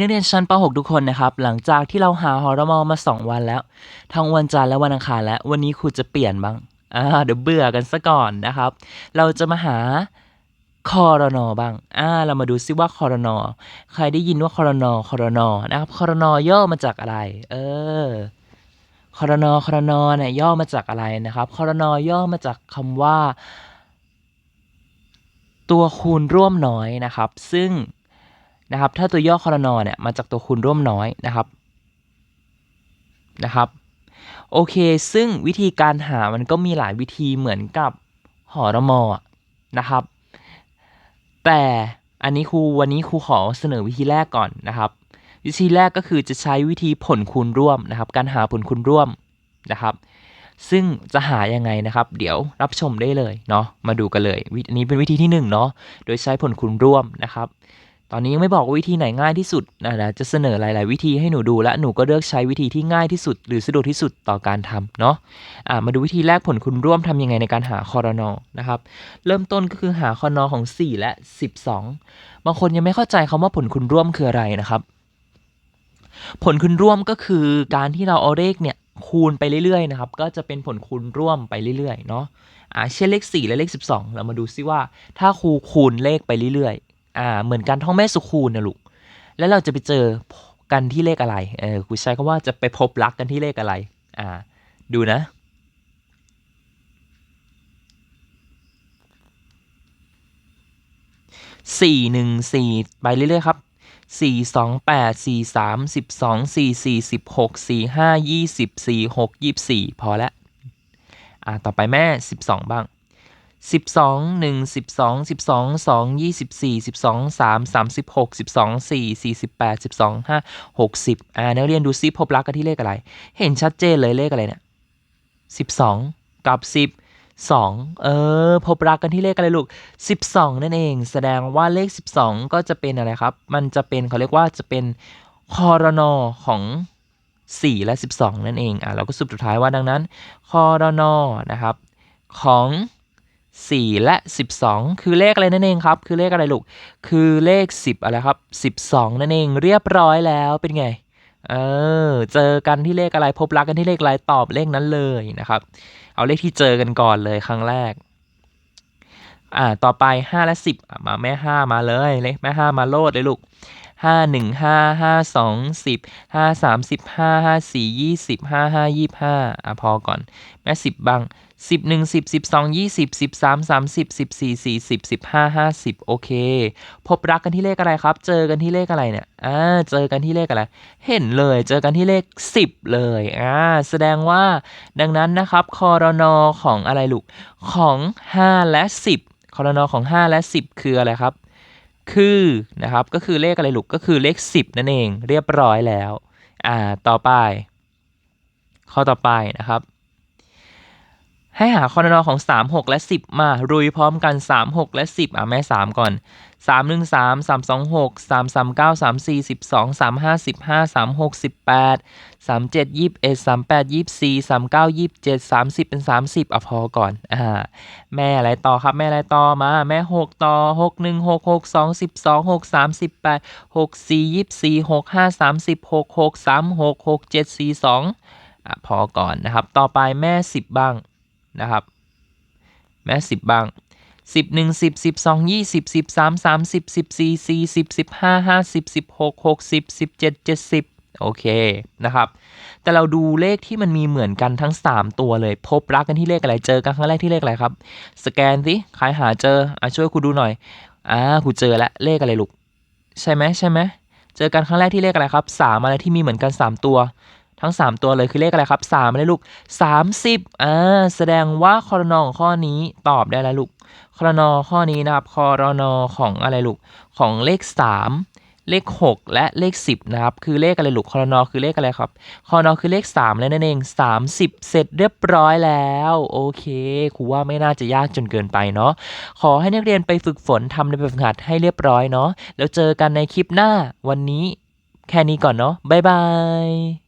นักเรียนชั้นป .6 ทุกคนนะครับ หลังจากที่เราหาหอรมอมา 2 วันแล้ว ทั้งวันจันทร์และวันอังคารแล้ว วันนี้ครูจะเปลี่ยนบ้างอ่าเดี๋ยวเบื่อกันซะก่อนนะครับ เราจะมาหาคอรนอบ้างอ่าเรามาดูซิว่าคอรนอใครได้ยินว่าคอรนอคอรนอนะครับคอรนอย่อมาจากอะไร เออคอรนอคอรนอเนี่ยย่อมาจากอะไรนะครับคอรนอย่อมาจากคำว่า ตัวคูณร่วมน้อยนะครับ ซึ่ง นะครับ ถ้าตัวย่อคอรนอเนี่ยมาจากตัวคูณร่วมน้อยนะครับนะครับโอเค ซึ่งวิธีการหามันก็มีหลายวิธีเหมือนกับหอรมอนะครับ แต่อันนี้ครูวันนี้ครูขอเสนอวิธีแรกก่อนนะครับ วิธีแรกก็คือจะใช้วิธีผลคูณร่วมนะครับ การหาผลคูณร่วมนะครับ ซึ่งจะหายังไงนะครับ เดี๋ยวรับชมได้เลยเนาะมาดูกันเลยวิอันนี้เป็นวิธีที่1เนาะโดยใช้ผลคูณร่วมนะครับ ตอนนี้ยังไม่บอกว่าวิธีไหนง่ายที่สุดนะนะจะเสนอหลาย ๆ วิธีให้หนูดูและหนูก็เลือกใช้วิธีที่ง่ายที่สุด หรือสะดวกที่สุดต่อการทำเนาะะมาดูวิธีแรกผลคูณร่วมทำยังไงในการหาคอรนอนะครับเริ่มต้นก็คือหาคอรนอของ 4 และ 12 บางคนยังไม่เข้าใจคำว่าผลคูณร่วมคืออะไรนะครับ ผลคูณร่วมก็คือการที่เราเอาเลขเนี่ยคูณไปเรื่อย ๆ นะครับ ก็จะเป็นผลคูณร่วมไปเรื่อย ๆ เนาะอ่าเช่นเลข 4 และเลข 12 เรามาดูซิว่า ถ้าครูคูณเลขไปเรื่อยๆ อ่าเหมือนการท่องแม่สุคูณนะลูกแล้วเราจะไปเจอกันที่เลขอะไรเออครูใช้คำว่าจะไปพบรักกันที่เลขอะไรอ่าดูนะสี่หนึ่งสี่ไปเรื่อยๆครับสี่สองแปดสี่สามสิบสองสี่สี่สิบหกสี่ห้ายี่สิบสี่หกยี่สี่พอแล้วอ่าต่อไปแม่สิบสองบ้าง สิบสองหนึ่งสิบสองสิบสองสองยี่สิบสี่สิบสองสามสามสิบหกสิบสองสี่สี่สิบแปดสิบสองห้าหกสิบอ่านักเรียนดูซิพบรักกันที่เลขอะไร เห็นชัดเจนเลยเลขอะไรเนี่ยสิบสองกับสิบสองเออ พบรักกันที่เลขอะไรลูกสิบสองนั่นเอง แสดงว่าเลขสิบสองก็จะเป็นอะไรครับ มันจะเป็นเขาเรียกว่าจะเป็นคอรนอของสี่และสิบสองนั่นเอง อะเราก็สรุปสุดท้ายว่าดังนั้น คอรนอนะครับ ของ สี่และสิบสองคือเลขอะไรนั่นเองครับ คือเลขอะไรลูก คือเลขสิบอะไรครับสิบสองนั่นเองเรียบร้อยแล้วเป็นไง เออ เจอกันที่เลขอะไร พบรักกันที่เลขอะไรตอบเลขนั้นเลยนะครับ เอาเลขที่เจอกันก่อนเลยครั้งแรก อ่า ต่อไป 5 และ 10 มาแม่ 5 มาเลยเลยแม่ 5 มาโลดเลยลูก 5 1 5 5 2 10 5 3 15 5 4 20 5 5 25อะพอก่อนแม่10บ้าง10 1 10 12 20 13 30 14 40 15 50โอเค พบรักกันที่เลขอะไรครับ เจอกันที่เลขอะไรเนี่ยอ่าเจอกันที่เลขอะไร เห็นเลย เจอกันที่เลข10เลยอ่าแสดงว่า ดังนั้นนะครับคอรนอของอะไรลูกของ5และ10คอรนอของ5และ10คืออะไรครับ คือนะครับก็คือเลขอะไรลูกก็คือเลข 10 นั่นเองเรียบร้อยแล้วอ่าต่อไป ข้อต่อไปนะครับ ให้หาคอนนอของ 3 6 และ 10 มารุยพร้อมกัน 3 6 และ 10อะแม่ 3 ก่อน 3 1 3 3 2 6 3 3 9 3 4 12 3 5 15 3 6 18 3 7 21 3 8 24 3 9 27 30 เป็น 30อะพอก่อนอ่าแม่อะไรต่อครับแม่อะไรต่อมาแม่ 6 ต่อ 6 1 6 6 2 12 6 3 18 6 4 24 6 5 30 6 6 3 6 6 7 4 2อะพอก่อนนะครับ ต่อไปแม่ 10 บ้างนะครับ แม่ 10 บ้าง 10 1 10 12 20 13 30 14 40 15 50 16 60 17 70โอเคนะครับ แต่เราดูเลขที่มันมีเหมือนกันทั้ง 3 ตัวเลย พบรักกันที่เลขอะไรเจอกันครั้งแรกที่เลขอะไรครับ สแกนสิใครหาเจออะช่วยครูดูหน่อยอ่าครูเจอแล้วเลขอะไรลูกใช่ไหมใช่ไหมเจอกันครั้งแรกที่เลขอะไรครับ3อะไรที่มีเหมือนกัน 3 ตัว ทั้ง 3 ตัวเลยคือเลขอะไรครับ3อะไรลูก30อ่าแสดงว่าคอรนอของข้อนี้ตอบได้แล้วลูก ครนอข้อนี้นะครับครนอของอะไรลูกของเลข 3 เลข 6 และเลข 10 นะครับ คือเลขอะไรลูกครนอคือเลขอะไรครับครนอคือเลข 3 แล้วนั่นเอง 30 เสร็จเรียบร้อยแล้ว โอเคครูว่าไม่น่าจะยากจนเกินไปเนาะขอให้นักเรียนไปฝึกฝนทำในแบบฝึกหัดให้เรียบร้อยเนาะแล้วเจอกันในคลิปหน้าวันนี้แค่นี้ก่อนเนาะบ๊ายบาย